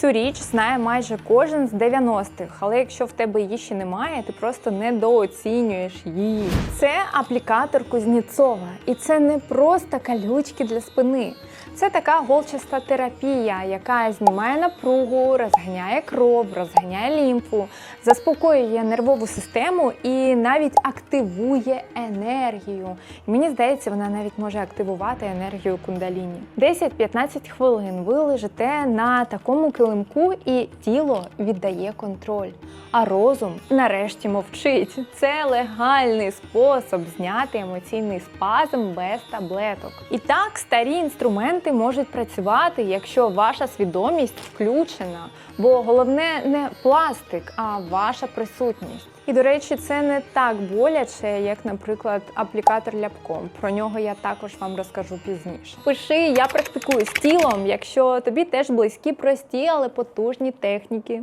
Цю річ знає майже кожен з 90-х, але якщо в тебе її ще немає, ти просто недооцінюєш її. Це аплікатор Кузнєцова, і це не просто калючки для спини. Це така голчаста терапія, яка знімає напругу, розганяє кров, розганяє лімфу, заспокоює нервову систему і навіть активує енергію. І мені здається, вона навіть може активувати енергію кундаліні. 10-15 хвилин ви лежите на такому килимку, і тіло віддає контроль. А розум нарешті мовчить. Це легальний спосіб зняти емоційний спазм без таблеток. І так старі інструменти можуть працювати, якщо ваша свідомість включена. Бо головне не пластик, а ваша присутність. І до речі, це не так боляче, як, наприклад, аплікатор ляпком. Про нього я також вам розкажу пізніше. Пиши, я практикую з тілом, якщо тобі теж близькі прості, але потужні техніки.